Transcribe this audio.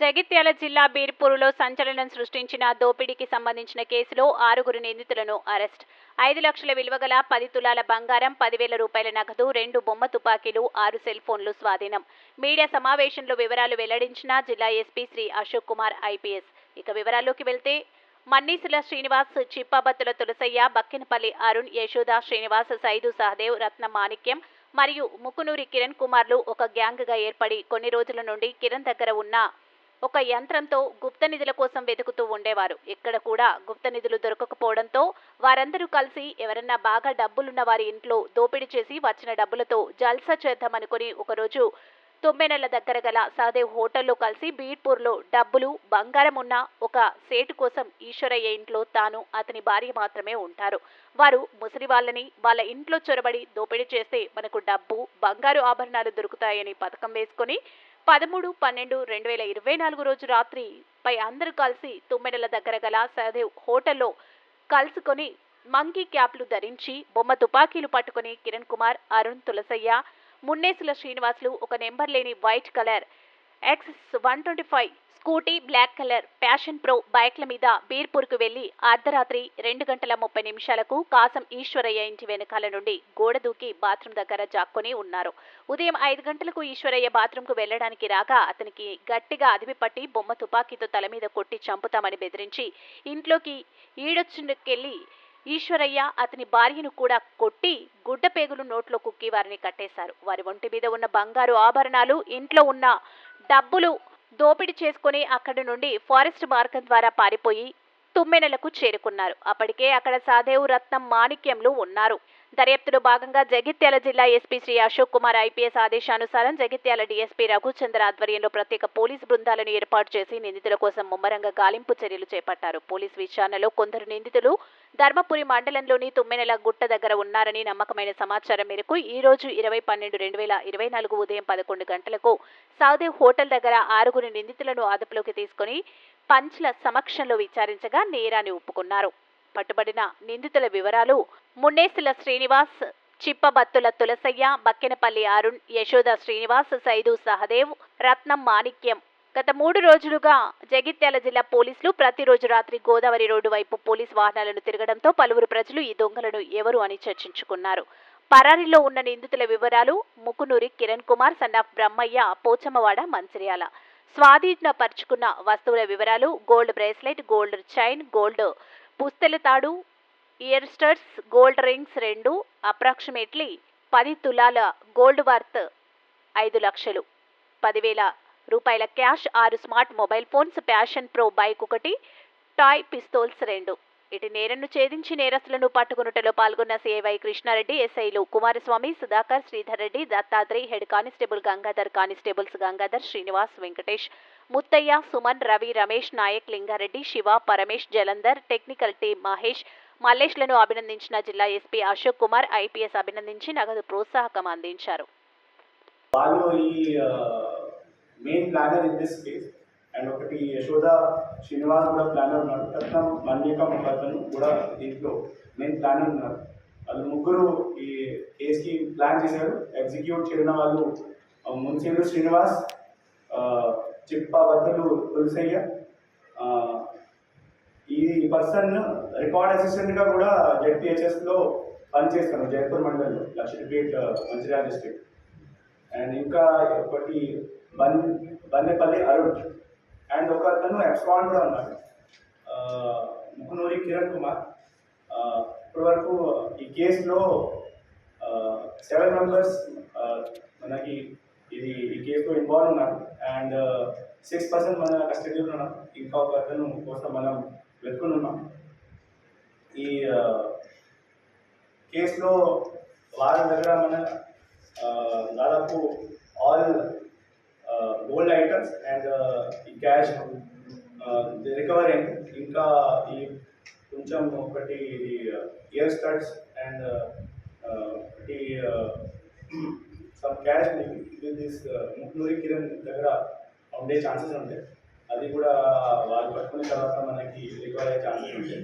జగిత్యాల జిల్లా బీర్పూరులో సంచలనం సృష్టించిన దోపిడీకి సంబంధించిన కేసులో ఆరుగురు నిందితులను అరెస్ట్. ఐదు లక్షల విలువ గల పది తులాల బంగారం పదివేల రూపాయల నగదు రెండు బొమ్మ తుపాకీలు ఆరు సెల్ ఫోన్లు స్వాధీనం. మీడియా సమావేశంలో వివరాలు వెల్లడించిన జిల్లా ఎస్పీ శ్రీ అశోక్ కుమార్ ఐపీఎస్. ఇక వివరాల్లోకి వెళ్తే మన్నీసుల శ్రీనివాస్ చిప్పాబత్తుల తులసయ్య బక్కినపల్లి అరుణ్ యశోద శ్రీనివాస్ సైదు సహదేవ్ రత్న మాణిక్యం మరియు ముకునూరి కిరణ్ కుమార్లు ఒక గ్యాంగ్గా ఏర్పడి కొన్ని రోజుల నుండి కిరణ్ దగ్గర ఉన్న ఒక యంత్రంతో గుప్త నిధుల కోసం వెతుకుతూ ఉండేవారు. ఇక్కడ కూడా గుప్త నిధులు దొరకకపోవడంతో వారందరూ కలిసి ఎవరన్నా బాగా డబ్బులున్న వారి ఇంట్లో దోపిడీ చేసి వచ్చిన డబ్బులతో జల్సా చేద్దామనుకుని ఒకరోజు తొమ్మినెల దగ్గర గల సహదేవ్ హోటల్లో కలిసి బీడ్పూర్లో డబ్బులు బంగారం ఉన్న ఒక సేటు కోసం ఈశ్వరయ్య ఇంట్లో తాను అతని భార్య మాత్రమే ఉంటారు. వారు ముసలి వాళ్ళని వాళ్ళ ఇంట్లో చొరబడి దోపిడీ చేస్తే మనకు డబ్బు బంగారు ఆభరణాలు దొరుకుతాయని పథకం వేసుకొని పదమూడు పన్నెండు రెండు వేల ఇరవై నాలుగు రోజు రాత్రి పై అందరూ కలిసి తుమ్మెడల దగ్గర గల సహదేవ్ హోటల్లో కలుసుకొని మంకీ క్యాప్లు ధరించి బొమ్మ తుపాకీలు పట్టుకుని కిరణ్ కుమార్ అరుణ్ తులసయ్య మున్నేసుల శ్రీనివాసులు ఒక నెంబర్ లేని white colour X one twenty five scooty black colour passion pro బైక్ల మీద బీర్పూర్కు వెళ్ళి అర్ధరాత్రి రెండు గంటల ముప్పై నిమిషాలకు కాసం ఈశ్వరయ్య ఇంటి వెనకాల నుండి గోడ దూకి బాత్రూమ్ దగ్గర జాక్కొని ఉన్నారు. ఉదయం ఐదు గంటలకు ఈశ్వరయ్య బాత్రూంకు వెళ్ళడానికి రాగా అతనికి గట్టిగా అదిమి పట్టి బొమ్మ తుపాకీతో తల మీద కొట్టి చంపుతామని బెదిరించి ఇంట్లోకి ఈడొచ్చుకెళ్ళి ఈశ్వరయ్య అతని భార్యను కూడా కొట్టి గుడ్డ పేగులు నోట్లో కుక్కి వారిని కట్టేశారు. వారి ఒంటి మీద ఉన్న బంగారు ఆభరణాలు ఇంట్లో ఉన్న డబ్బులు దోపిడీ చేసుకుని అక్కడి నుండి ఫారెస్ట్ మార్గం ద్వారా పారిపోయి తుమ్మెనలకు చేరుకున్నారు. అప్పటికే అక్కడ సాదేవు రత్నం మాణిక్యంలు ఉన్నారు. దర్యాప్తులో భాగంగా జగిత్యాల జిల్లా ఎస్పీ శ్రీ అశోక్ కుమార్ ఐపీఎస్ ఆదేశానుసారం జగిత్యాల డీఎస్పీ రఘుచంద్ర ఆధ్వర్యంలో ప్రత్యేక పోలీస్ బృందాలను ఏర్పాటు చేసి నిందితుల కోసం ముమ్మరంగా గాలింపు చర్యలు చేపట్టారు. పోలీస్ విచారణలో కొందరు నిందితులు ధర్మపురి మండలంలోని తుమ్మెనెల గుట్ట దగ్గర ఉన్నారని నమ్మకమైన సమాచారం మేరకు ఈ రోజు ఇరవై పన్నెండు రెండు వేల ఇరవై నాలుగు ఉదయం పదకొండు గంటలకు సాదేవ్ హోటల్ దగ్గర ఆరుగురు నిందితులను అదుపులోకి తీసుకుని పంచ్ల సమక్షంలో విచారించగా నేరాన్ని ఒప్పుకున్నారు. పట్టుబడిన నిందితుల వివరాలు మున్నేసుల శ్రీనివాస్ చిప్పబత్తుల తులసయ్య బక్కెనపల్లి అరుణ్ యశోద శ్రీనివాస్ సైదు సహదేవ్ రత్నం మాణిక్యం. గత మూడు రోజులుగా జగిత్యాల జిల్లా పోలీసులు ప్రతిరోజు రాత్రి గోదావరి రోడ్డు వైపు పోలీస్ వాహనాలను తిరగడంతో పలువురు ప్రజలు ఈ దొంగలను ఎవరు అని చర్చించుకున్నారు. పరారీలో ఉన్న నిందితుల వివరాలు ముకునూరి కిరణ్ కుమార్ సన్నాఫ్ బ్రహ్మయ్య పోచమ్మవాడ మంచిర్యాల. స్వాధీనపరుచుకున్న వస్తువుల వివరాలు gold bracelet gold chain gold పుస్తెల తాడు ఇయర్స్టర్స్ గోల్డ్ రింగ్స్ రెండు అప్రాక్సిమేట్లీ పది తులాల గోల్డ్ వర్త్ ఐదు లక్షలు. పదివేల రూపాయల క్యాష్ ఆరు smart mobile phones passion pro bike ఒకటి టాయ్ పిస్తోల్స్ రెండు. ఇటు నేరను ఛేదించి నేరస్తులను పట్టుకున్నటలో పాల్గొన్న సిఐవై కృష్ణారెడ్డి ఎస్ఐలు Kumaraswamy Sudhakar Sridhar Reddy Dattatreya head constable Gangadhar constables Gangadhar Srinivas Venkatesh Muthaiah Suman Ravi Ramesh Nayak Linga Reddy Shiva Paramesh Jalandhar technical team Mahesh మల్లేష్లను అభినందించిన జిల్లా SP Ashok Kumar IPS అభినందించి నగదు ప్రోత్సాహకం అందించారు. వాళ్ళు ఈ main planner in this case and ఒకటి యశోద శ్రీనివాస్ కూడా planar ఉన్నాడు రత్నం మన్యకం ఒక కూడా దీంట్లో మెయిన్ ప్లానర్ ఉన్నారు. వాళ్ళు ముగ్గురు ఈ కేసుకి ప్లాన్ చేశారు. ఎగ్జిక్యూట్ చేయడం వాళ్ళు ఆ, మున్సిపల్ శ్రీనివాస్ చిప్ప బద్దలు తులసయ్య ఈ పర్సన్ రికార్డ్ అసిస్టెంట్గా కూడా జెడ్పిహెచ్ఎస్లో పనిచేస్తాను జైపూర్ మండలంలో లక్షపేట్ మంచిర్యాల డిస్ట్రిక్ట్ అండ్ ఇంకా ఒకటి బన్ బన్నెపల్లి అరుణ్. అండ్ ఒక అతను ఎప్స్కాన్ కూడా ఉన్నాడు. ముఖనూరి ముకునూరి కిరణ్ కుమార్. ఇప్పటి వరకు ఈ కేసులో సెవెన్ మెంబర్స్ మనకి ఇది ఈ కేసులో ఇన్వాల్వ్ ఉన్నారు. అండ్ సిక్స్ పర్సెంట్ మన కస్టడీలో ఉన్నాం. ఇంకా ఒక అతను కోసం మనం వెతుకుని ఉన్నాం. ఈ కేసులో వారి దగ్గర మన దాదాపు ఆల్ గోల్డ్ ఐటమ్స్ అండ్ ఈ క్యాష్ రికవర్ అయింది ఇంకా ఈ కొంచెం ఒకటి ఇది ఇయర్ స్టడ్స్ అండ్ ఒకటి some cash this Muknuri Kiran దగ్గర ఉండే ఛాన్సెస్ ఉంటాయి. అది కూడా వాళ్ళు పట్టుకున్న తర్వాత మనకి రికవర్ అయ్యే ఛాన్సెస్ ఉంటాయి.